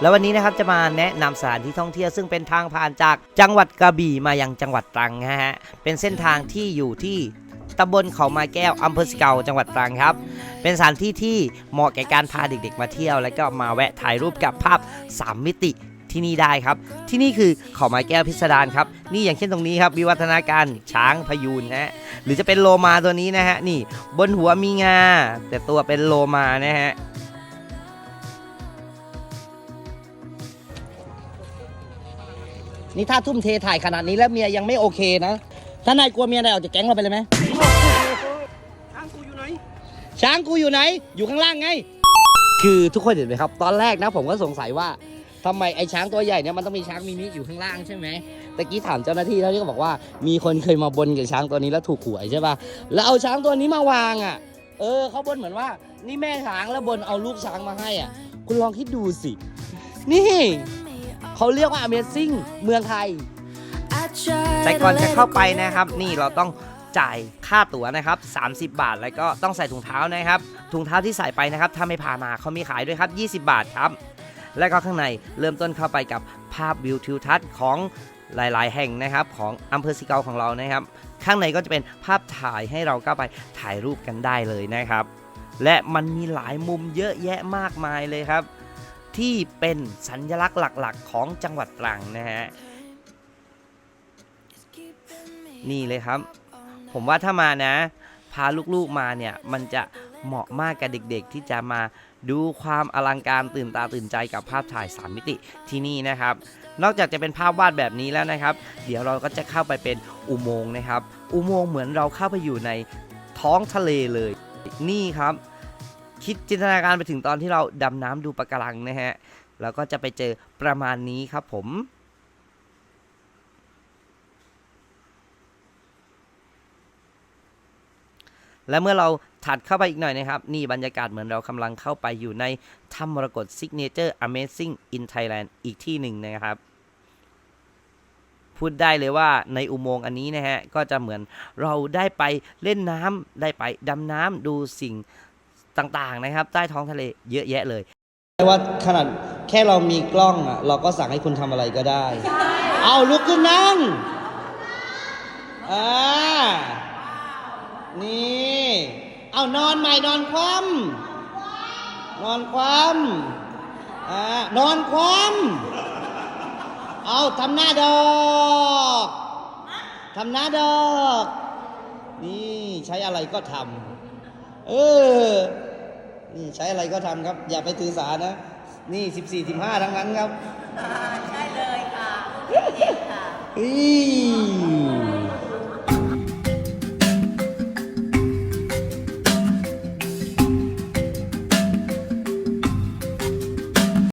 แล้ววันนี้นะครับจะมาแนะนำสถานที่ท่องเที่ยวซึ่งเป็นทางผ่านจากจังหวัดกระบี่มายังจังหวัดตรังนะฮะเป็นเส้นทางที่อยู่ที่ตำบลเขาไม้แก้วอำเภอสะเกาจังหวัดตรังครับ เป็นสถานที่ที่เหมาะแก่การพาเด็กๆมาเที่ยว แล้วก็มาแวะถ่ายรูปกับภาพ 3 มิติที่นี่ได้ครับ ที่นี่คือเขาไม้แก้วพิสดารครับ นี่อย่างเช่นตรงนี้ครับวิวัฒนาการช้างพยูนนะฮะหรือจะเป็นโลมาตัวนี้นะฮะนี่บนหัวมีงาแต่ตัวเป็นโลมานะฮะ นี่ถ้าทุ่มเทถ่ายขนาดนี้แล้วเมียยังไม่โอเคนะ ถ้านายกลัวเมียนายออกจากแก๊งเราไปเลยไหมช้างกูอยู่ไหน ช้างกูอยู่ไหน อยู่ข้างล่างไง คือทุกคนเห็นไหมครับ ตอนแรกนะผมก็สงสัยว่าทำไมไอ้ช้างตัวใหญ่เนี่ยมันต้องมีช้างมินิอยู่ข้างล่างใช่ไหมตะกี้ถามเจ้าหน้าที่แล้วที่ก็บอกว่า มีคนเคยมาบนกับช้างตัวนี้แล้วถูกหวยใช่ป่ะ แล้วเอาช้างตัวนี้มาวางอะ เออเขาบนเหมือนว่า นี่แม่ช้างแล้วบนเอาลูกช้างมาให้อะ คุณลองคิดดูสิ นี่ เขาเรียกว่า Amazing เมืองไทย แต่ก่อนจะเข้าไปนะครับ นี่เราต้องจ่ายค่าตั๋วนะครับ 30 บาท แล้วก็ต้องใส่ถุงเท้านะครับ ถุงเท้าที่ใส่ไปนะครับ ถ้าไม่พามาเขามีขายด้วยครับ 20 บาทครับ แล้วก็ข้างในเริ่มต้นเข้าไปกับภาพวิวทิวทัศน์ของหลาย ๆ แห่งนะครับ ของอำเภอสิเกาของเรานะครับ ข้างในก็จะเป็นภาพถ่ายให้เราก็ไปถ่ายรูปกันได้เลยนะครับ และมันมีหลายมุมเยอะแยะมากมายเลยครับ ที่เป็นสัญลักษณ์หลักๆ ของจังหวัดตรังนะฮะ นี่เลยครับ ผมว่าถ้ามานะ พาลูกๆมาเนี่ย มันจะเหมาะมากกับเด็กๆ ที่จะมาดูความอลังการตื่นตาตื่นใจกับภาพถ่าย 3 มิติที่นี่นะครับ นอกจากจะเป็นภาพวาดแบบนี้แล้วนะครับ เดี๋ยวเราก็จะเข้าไปเป็นอุโมงค์นะครับ อุโมงค์เหมือนเราเข้าไปอยู่ในท้องทะเลเลย นี่ครับ คิดจินตนาการไปถึงตอนที่เราดำน้ำดูปะการังนะฮะแล้วก็จะไปเจอประมาณนี้ครับผมและเมื่อเราถัดเข้าไปอีกหน่อยนะครับ นี่บรรยากาศเหมือนเรากำลังเข้าไปอยู่ในถ้ำมรกต Signature Amazing in Thailand อีกที่หนึ่งนะครับ พูดได้เลยว่าในอุโมงค์อันนี้นะฮะ ก็จะเหมือนเราได้ไปเล่นน้ำได้ไปดำน้ำดูสิ่ง ต่างๆนะครับ ใต้ท้องทะเลเยอะแยะเลยว่าขนาดแค่เรามีกล้องอะ เราก็สั่งให้คุณทำอะไรก็ได้ เอาลุกขึ้นนั่งอ่านี่ เอานอนใหม่นอนคว่ำนอนคว่ำอ่านอนคว่ำเอาทำหน้าดอกทำหน้าดอก นี่ใช้อะไรก็ทำเออ นี่ใช้อะไรก็ทำครับ อย่าไปถือสานะ นี่สิบสี่สิบห้าทั้งนั้นครับใช่เลยค่ะจริงค่ะอี